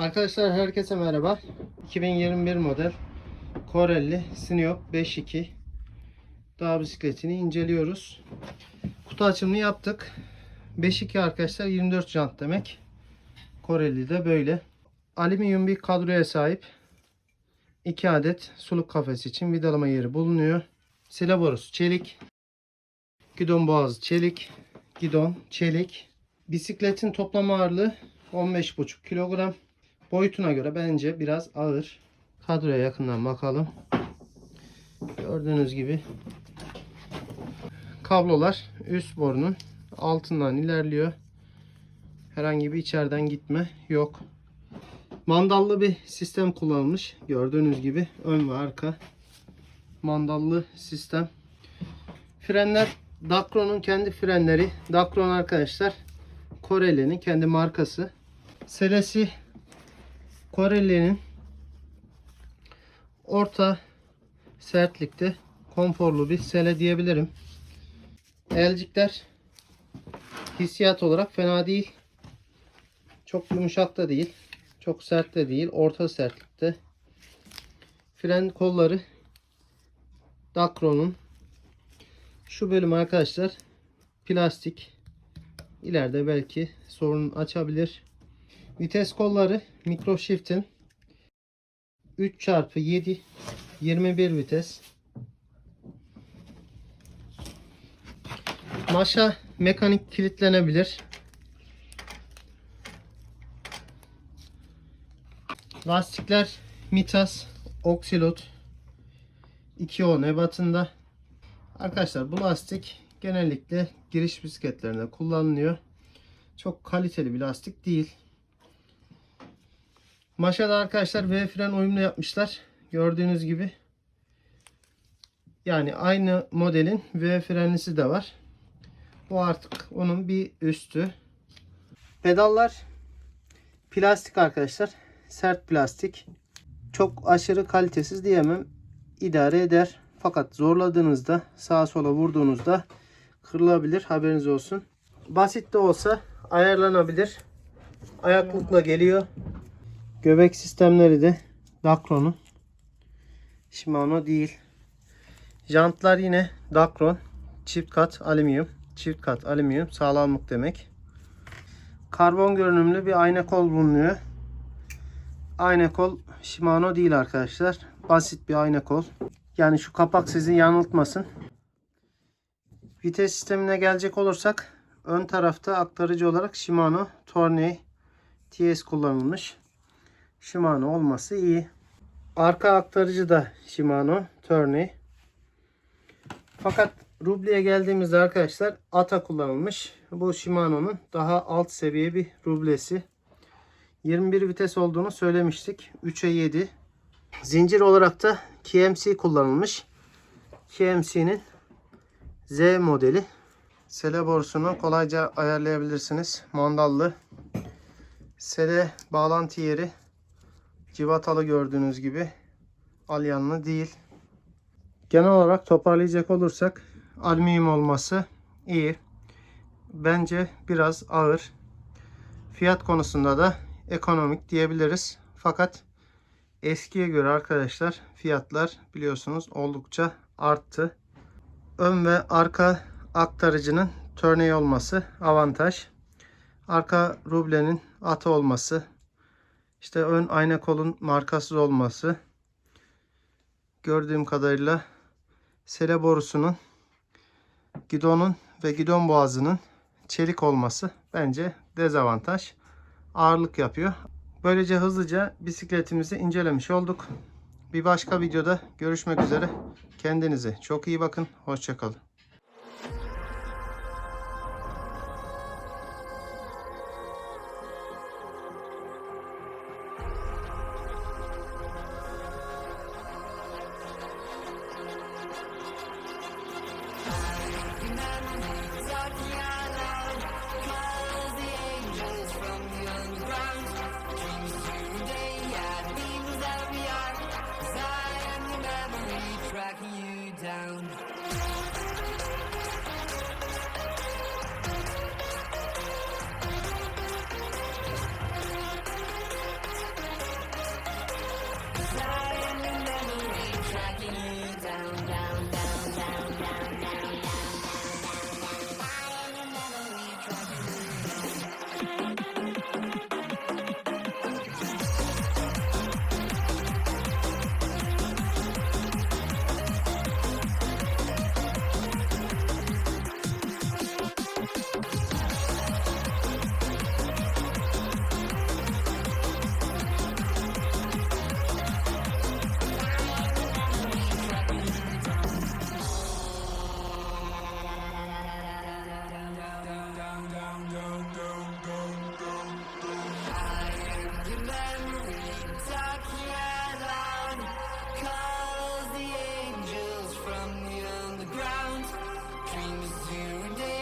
Arkadaşlar herkese merhaba. 2021 model Corelli Sniop 5.2 dağ bisikletini inceliyoruz. Kutu açımını yaptık. 5.2 arkadaşlar 24 jant demek. Corelli de böyle. Alüminyum bir kadroya sahip. 2 adet suluk kafesi için vidalama yeri bulunuyor. Sile borusu çelik. Gidon boğazı çelik. Gidon çelik. Bisikletin toplam ağırlığı 15,5 kilogram. Boyutuna göre bence biraz ağır. Kadroya yakından bakalım. Gördüğünüz gibi kablolar üst borunun altından ilerliyor. Herhangi bir içeriden gitme yok. Mandallı bir sistem kullanılmış. Gördüğünüz gibi ön ve arka mandallı sistem. Frenler Dacron'un kendi frenleri. Dacron arkadaşlar Corelli'nin kendi markası. Selesi Corelli'nin orta sertlikte konforlu bir sele diyebilirim. Elcikler hissiyat olarak fena değil. Çok yumuşak da değil. Çok sert de değil. Orta sertlikte. Fren kolları Dacron'un şu bölüm arkadaşlar plastik. İleride belki sorun açabilir. Vites kolları Micro Shift'in 3 çarpı 7 21 vites. Maşa mekanik kilitlenebilir. Lastikler Mitas Oxilot 210 ebatında. Arkadaşlar bu lastik genellikle giriş bisikletlerinde kullanılıyor. Çok kaliteli bir lastik değil. Maşa'da arkadaşlar V fren uyumlu yapmışlar. Gördüğünüz gibi. Yani aynı modelin V frenlisi de var. Bu artık onun bir üstü. Pedallar plastik arkadaşlar. Sert plastik. Çok aşırı kalitesiz diyemem. İdare eder. Fakat zorladığınızda sağa sola vurduğunuzda kırılabilir. Haberiniz olsun. Basit de olsa ayarlanabilir. Ayaklıkla geliyor. Göbek sistemleri de Dacron'un. Shimano değil. Jantlar yine Dacron. Çift kat alüminyum. Çift kat alüminyum sağlamlık demek. Karbon görünümlü bir ayna kol bulunuyor. Ayna kol Shimano değil arkadaşlar. Basit bir ayna kol. Yani şu kapak sizi yanıltmasın. Vites sistemine gelecek olursak ön tarafta aktarıcı olarak Shimano Tourney TS kullanılmış. Shimano olması iyi. Arka aktarıcı da Shimano Tourney. Fakat rubleye geldiğimizde arkadaşlar ATA kullanılmış. Bu Shimano'nun daha alt seviye bir rublesi. 21 vites olduğunu söylemiştik. 3'e 7. Zincir olarak da KMC kullanılmış. KMC'nin Z modeli. Sele borusunu kolayca ayarlayabilirsiniz. Mandallı. Sele bağlantı yeri civatalı gördüğünüz gibi. Alyanlı değil. Genel olarak toparlayacak olursak alüminyum olması iyi. Bence biraz ağır. Fiyat konusunda da ekonomik diyebiliriz. Fakat eskiye göre arkadaşlar fiyatlar biliyorsunuz oldukça arttı. Ön ve arka aktarıcının törney olması avantaj. Arka rublenin atı olması. İşte ön ayna kolun markasız olması. Gördüğüm kadarıyla sele borusunun gidonun ve gidon boğazının çelik olması bence dezavantaj. Ağırlık yapıyor. Böylece hızlıca bisikletimizi incelemiş olduk. Bir başka videoda görüşmek üzere. Kendinize çok iyi bakın. Hoşçakalın. Flying in memory, tracking you down, down. dreams here and